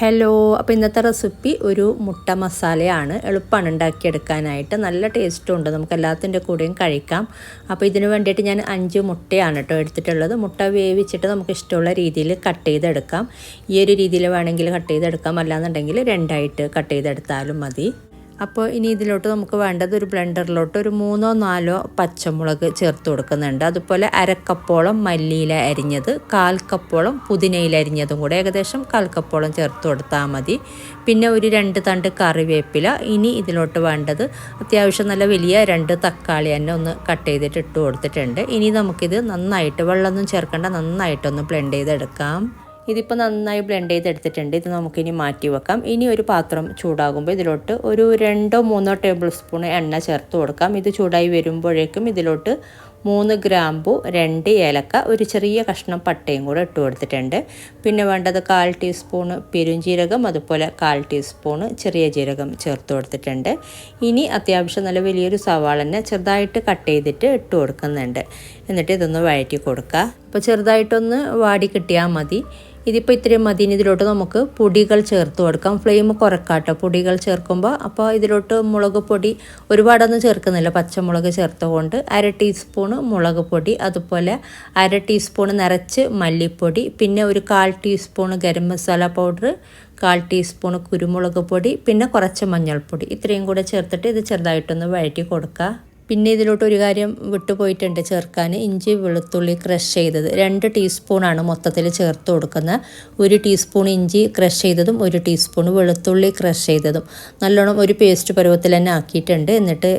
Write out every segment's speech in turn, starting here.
Hello അപ്പോൾ ഇന്നത്തെ recipe ഒരു മുട്ട മസാലയാണ്. എളുപ്പമാണ് ഉണ്ടാക്കിയെടുക്കാനായിട്ട്. നല്ല ടേസ്റ്റും ഉണ്ട്. നമുക്ക് എല്ലാത്തിന്റെ കൂടെയും കഴിക്കാം. അപ്പോൾ ഇതിന് വേണ്ടിയിട്ട് ഞാൻ അഞ്ച് മുട്ടയാണ് കേട്ടോ എടുത്തിട്ടുള്ളത്. മുട്ട വേവിച്ചിട്ട് നമുക്ക് ഇഷ്ടമുള്ള രീതിയിൽ കട്ട് ചെയ്തെടുക്കാം. ഈ ഒരു രീതിയിൽ വേണമെങ്കിൽ കട്ട് ചെയ്തെടുക്കാം. അല്ലാന്നുണ്ടെങ്കിൽ രണ്ടായിട്ട് കട്ട് ചെയ്തെടുത്താലും മതി. അപ്പോൾ ഇനി ഇതിലോട്ട് നമുക്ക് വേണ്ടത് ഒരു ബ്ലെൻഡറിലോട്ട് ഒരു മൂന്നോ നാലോ പച്ചമുളക് ചേർത്ത് കൊടുക്കുന്നുണ്ട്. അതുപോലെ അരക്കപ്പോളം മല്ലിയില അരിഞ്ഞത് കാൽ കപ്പോളം പുതിനയില അരിഞ്ഞതും കൂടെ ഏകദേശം കാൽ കപ്പോളം ചേർത്ത് കൊടുത്താൽ മതി. പിന്നെ ഒരു രണ്ട് തണ്ട് കറിവേപ്പില. ഇനി ഇതിലോട്ട് വേണ്ടത് അത്യാവശ്യം നല്ല വലിയ രണ്ട് തക്കാളി തന്നെ ഒന്ന് കട്ട് ചെയ്തിട്ട് ഇട്ട് കൊടുത്തിട്ടുണ്ട്. ഇനി നമുക്കിത് നന്നായിട്ട് വെള്ളമൊന്നും ചേർക്കേണ്ട നന്നായിട്ടൊന്ന് ബ്ലെൻഡ് ചെയ്തെടുക്കാം. ഇതിപ്പോൾ നന്നായി ബ്ലെൻഡ് ചെയ്തെടുത്തിട്ടുണ്ട്. ഇത് നമുക്കിനി മാറ്റി വെക്കാം. ഇനി ഒരു പാത്രം ചൂടാകുമ്പോൾ ഇതിലോട്ട് ഒരു രണ്ടോ മൂന്നോ ടേബിൾ സ്പൂൺ എണ്ണ ചേർത്ത് കൊടുക്കാം. ഇത് ചൂടായി വരുമ്പോഴേക്കും ഇതിലോട്ട് മൂന്ന് ഗ്രാമ്പു രണ്ട് ഏലക്ക ഒരു ചെറിയ കഷ്ണം പട്ടയും കൂടെ ഇട്ട് കൊടുത്തിട്ടുണ്ട്. പിന്നെ വേണ്ടത് കാൽ ടീസ്പൂണ് പെരുംജീരകം അതുപോലെ കാൽ ടീസ്പൂണ് ചെറിയ ജീരകം ചേർത്ത് കൊടുത്തിട്ടുണ്ട്. ഇനി അത്യാവശ്യം നല്ല വലിയൊരു സവാള തന്നെ ചെറുതായിട്ട് കട്ട് ചെയ്തിട്ട് ഇട്ട് കൊടുക്കുന്നുണ്ട്. എന്നിട്ട് ഇതൊന്ന് വഴറ്റി കൊടുക്കുക. അപ്പോൾ ചെറുതായിട്ടൊന്ന് വാടി കിട്ടിയാൽ മതി. ഇതിപ്പോൾ ഇത്രയും മതി. ഇതിലോട്ട് നമുക്ക് പൊടികൾ ചേർത്ത് കൊടുക്കാം. ഫ്ലെയിം കുറക്കാട്ടോ. പൊടികൾ ചേർക്കുമ്പോൾ അപ്പോൾ ഇതിലോട്ട് മുളക് പൊടി ഒരുപാടൊന്നും ചേർക്കുന്നില്ല. പച്ചമുളക് ചേർത്തുകൊണ്ട് അര ടീസ്പൂണ് മുളക് പൊടി അതുപോലെ അര ടീസ്പൂൺ നിറച്ച് മല്ലിപ്പൊടി പിന്നെ ഒരു കാൽ ടീസ്പൂൺ ഗരം മസാല പൗഡർ കാൽ ടീസ്പൂൺ കുരുമുളക് പൊടി പിന്നെ കുറച്ച് മഞ്ഞൾപ്പൊടി. ഇത്രയും കൂടെ ചേർത്തിട്ട് ഇത് ചെറുതായിട്ടൊന്ന് വഴറ്റി കൊടുക്കുക പിന്നെ ഇതിലോട്ട് ഒരു കാര്യം വിട്ടുപോയിട്ടുണ്ട് ചേർക്കാൻ. ഇഞ്ചി വെളുത്തുള്ളി ക്രഷ് ചെയ്തത്. രണ്ട് ടീസ്പൂണാണ് മൊത്തത്തിൽ ചേർത്ത് കൊടുക്കുന്നത്. ഒരു ടീസ്പൂൺ ഇഞ്ചി ക്രഷ് ചെയ്തതും ഒരു ടീസ്പൂൺ വെളുത്തുള്ളി ക്രഷ് ചെയ്തതും. നല്ലോണം ഒരു പേസ്റ്റ് പരുവത്തിൽ തന്നെ ആക്കിയിട്ടുണ്ട്. എന്നിട്ട്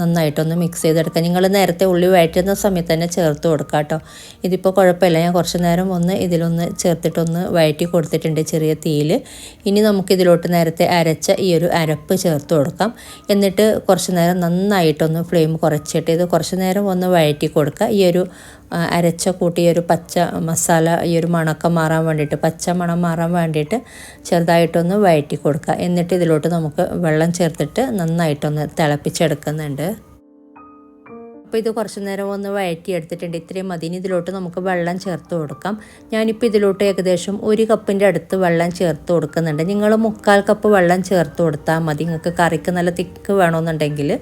നന്നായിട്ടൊന്ന് മിക്സ് ചെയ്തെടുക്കാം നിങ്ങൾ നേരത്തെ ഉള്ളി വഴറ്റുന്ന സമയത്ത് തന്നെ ചേർത്ത് കൊടുക്കാം കേട്ടോ. ഇതിപ്പോൾ കുഴപ്പമില്ല. ഞാൻ കുറച്ച് നേരം ഒന്ന് ഇതിലൊന്ന് ചേർത്തിട്ടൊന്ന് വഴറ്റി കൊടുത്തിട്ടുണ്ട് ചെറിയ തീയിൽ. ഇനി നമുക്കിതിലോട്ട് നേരത്തെ അരച്ച ഈ ഒരു അരപ്പ് ചേർത്ത് കൊടുക്കാം. എന്നിട്ട് കുറച്ച് നേരം നന്നായിട്ടൊന്ന് ഫ്ലെയിം ഫ്ലെയിം കുറച്ചിട്ട് ഇത് കുറച്ച് നേരം ഒന്ന് വഴറ്റി കൊടുക്കുക. ഈ ഒരു അരച്ച കൂട്ടി ഒരു പച്ച മസാല ഈ ഒരു മണക്കം മാറാൻ വേണ്ടിയിട്ട് പച്ച മണം മാറാൻ വേണ്ടിയിട്ട് ചെറുതായിട്ടൊന്ന് വഴറ്റി കൊടുക്കുക. എന്നിട്ട് ഇതിലോട്ട് നമുക്ക് വെള്ളം ചേർത്തിട്ട് നന്നായിട്ടൊന്ന് തിളപ്പിച്ചെടുക്കുന്നുണ്ട്. അപ്പോൾ ഇത് കുറച്ച് നേരം ഒന്ന് വഴറ്റി എടുത്തിട്ടുണ്ട് ഇത്രയും മതി. ഇനി ഇതിലോട്ട് നമുക്ക് വെള്ളം ചേർത്ത് കൊടുക്കാം. ഞാനിപ്പോൾ ഇതിലോട്ട് ഏകദേശം ഒരു കപ്പിന്റെ അടുത്ത് വെള്ളം ചേർത്ത് കൊടുക്കുന്നുണ്ട്. നിങ്ങൾ മുക്കാൽ കപ്പ് വെള്ളം ചേർത്ത് കൊടുത്താൽ മതി. നിങ്ങൾക്ക് കറിക്ക് നല്ല തിക്ക് വേണമെന്നുണ്ടെങ്കിൽ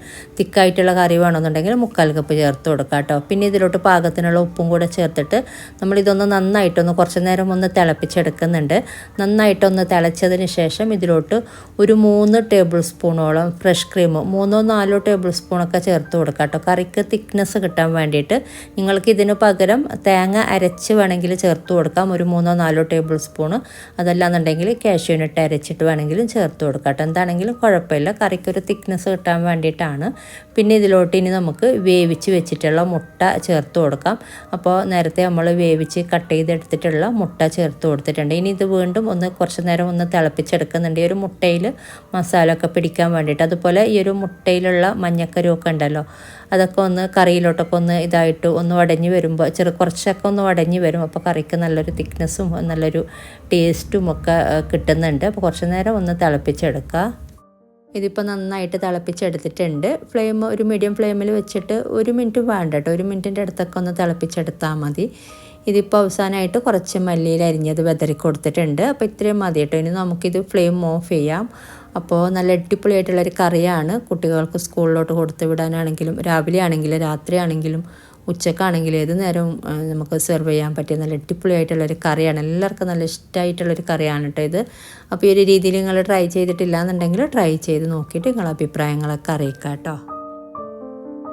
തിക്കായിട്ടുള്ള കറി വേണമെന്നുണ്ടെങ്കിൽ മുക്കാൽ കപ്പ് ചേർത്ത് കൊടുക്കാം കേട്ടോ. പിന്നെ ഇതിലോട്ട് പാകത്തിനുള്ള ഉപ്പും കൂടെ ചേർത്തിട്ട് നമ്മളിതൊന്ന് നന്നായിട്ടൊന്ന് കുറച്ച് നേരം ഒന്ന് തിളപ്പിച്ചെടുക്കുന്നുണ്ട്. നന്നായിട്ടൊന്ന് തിളച്ചതിന് ശേഷം ഇതിലോട്ട് ഒരു മൂന്ന് ടേബിൾ സ്പൂണോളം ഫ്രഷ് ക്രീം മൂന്നോ നാലോ ടേബിൾ സ്പൂണൊക്കെ ചേർത്ത് കൊടുക്കാം കേട്ടോ. കറിക്ക് തിക്നെസ് കിട്ടാൻ വേണ്ടിയിട്ട് നിങ്ങൾക്ക് ഇതിന് പകരം തേങ്ങ അരച്ച് വേണമെങ്കിൽ ചേർത്ത് കൊടുക്കാം. ഒരു മൂന്നോ നാലോ ടേബിൾ സ്പൂണ് അതല്ലാന്നുണ്ടെങ്കിൽ കാഷ്യൂനിട്ട് അരച്ചിട്ട് വേണമെങ്കിലും ചേർത്ത് കൊടുക്കാം കേട്ടോ. എന്താണെങ്കിലും കുഴപ്പമില്ല. കറിക്കൊരു തിക്നെസ് കിട്ടാൻ വേണ്ടിയിട്ടാണ്. പിന്നെ ഇതിലോട്ട് ഇനി നമുക്ക് വേവിച്ച് വെച്ചിട്ടുള്ള മുട്ട ചേർത്ത് കൊടുക്കാം. അപ്പോൾ നേരത്തെ നമ്മൾ വേവിച്ച് കട്ട് ചെയ്തെടുത്തിട്ടുള്ള മുട്ട ചേർത്ത് കൊടുത്തിട്ടുണ്ട്. ഇനി ഇത് വീണ്ടും ഒന്ന് കുറച്ച് നേരം ഒന്ന് തിളപ്പിച്ചെടുക്കുന്നുണ്ട്. ഈ ഒരു മുട്ടയിൽ മസാല ഒക്കെ പിടിക്കാൻ വേണ്ടിയിട്ട്. അതുപോലെ ഈ ഒരു മുട്ടയിലുള്ള മഞ്ഞക്കരുമൊക്കെ ഉണ്ടല്ലോ അതൊക്കെ ഒന്ന് കറിയിലോട്ടൊക്കെ ഒന്ന് ഇതായിട്ട് ഒന്ന് വടഞ്ഞു വരുമ്പോൾ ചെറു കുറച്ചൊക്കെ ഒന്ന് വടഞ്ഞു വരും അപ്പോൾ കറിക്ക് നല്ലൊരു തിക്നെസ്സും നല്ലൊരു ടേസ്റ്റും ഒക്കെ കിട്ടുന്നുണ്ട്. അപ്പോൾ കുറച്ച് നേരം ഒന്ന് തിളപ്പിച്ചെടുക്കുക. ഇതിപ്പോൾ നന്നായിട്ട് തിളപ്പിച്ചെടുത്തിട്ടുണ്ട്. ഫ്ലെയിം ഒരു മീഡിയം ഫ്ലെയിമിൽ വെച്ചിട്ട് ഒരു മിനിറ്റ് വേണ്ട കേട്ടോ. ഒരു മിനിറ്റിന്റെ അടുത്തൊക്കെ ഒന്ന് തിളപ്പിച്ചെടുത്താൽ മതി. ഇതിപ്പോൾ അവസാനമായിട്ട് കുറച്ച് മല്ലിയിൽ അരിഞ്ഞത് വെതറി കൊടുത്തിട്ടുണ്ട്. അപ്പോൾ ഇത്രയും മതി കേട്ടോ ഇനി നമുക്കിത് ഫ്ലെയിം ഓഫ് ചെയ്യാം. അപ്പോൾ നല്ല അടിപൊളിയായിട്ടുള്ളൊരു കറിയാണ്. കുട്ടികൾക്ക് സ്കൂളിലോട്ട് കൊടുത്തു വിടാനാണെങ്കിലും രാവിലെ ആണെങ്കിലും രാത്രി ആണെങ്കിലും ഉച്ചക്കാണെങ്കിലും ഏത് നേരവും നമുക്ക് സെർവ് ചെയ്യാൻ പറ്റിയ നല്ല അടിപൊളിയായിട്ടുള്ളൊരു കറിയാണ്. എല്ലാവർക്കും നല്ല ഇഷ്ടമായിട്ടുള്ളൊരു കറിയാണ് കേട്ടോ ഇത്. അപ്പോൾ ഈ ഒരു രീതിയിൽ നിങ്ങൾ ട്രൈ ചെയ്തിട്ടില്ല എന്നുണ്ടെങ്കിൽ ട്രൈ ചെയ്ത് നോക്കിയിട്ട് നിങ്ങളുടെ അഭിപ്രായങ്ങളൊക്കെ അറിയിക്കാം കേട്ടോ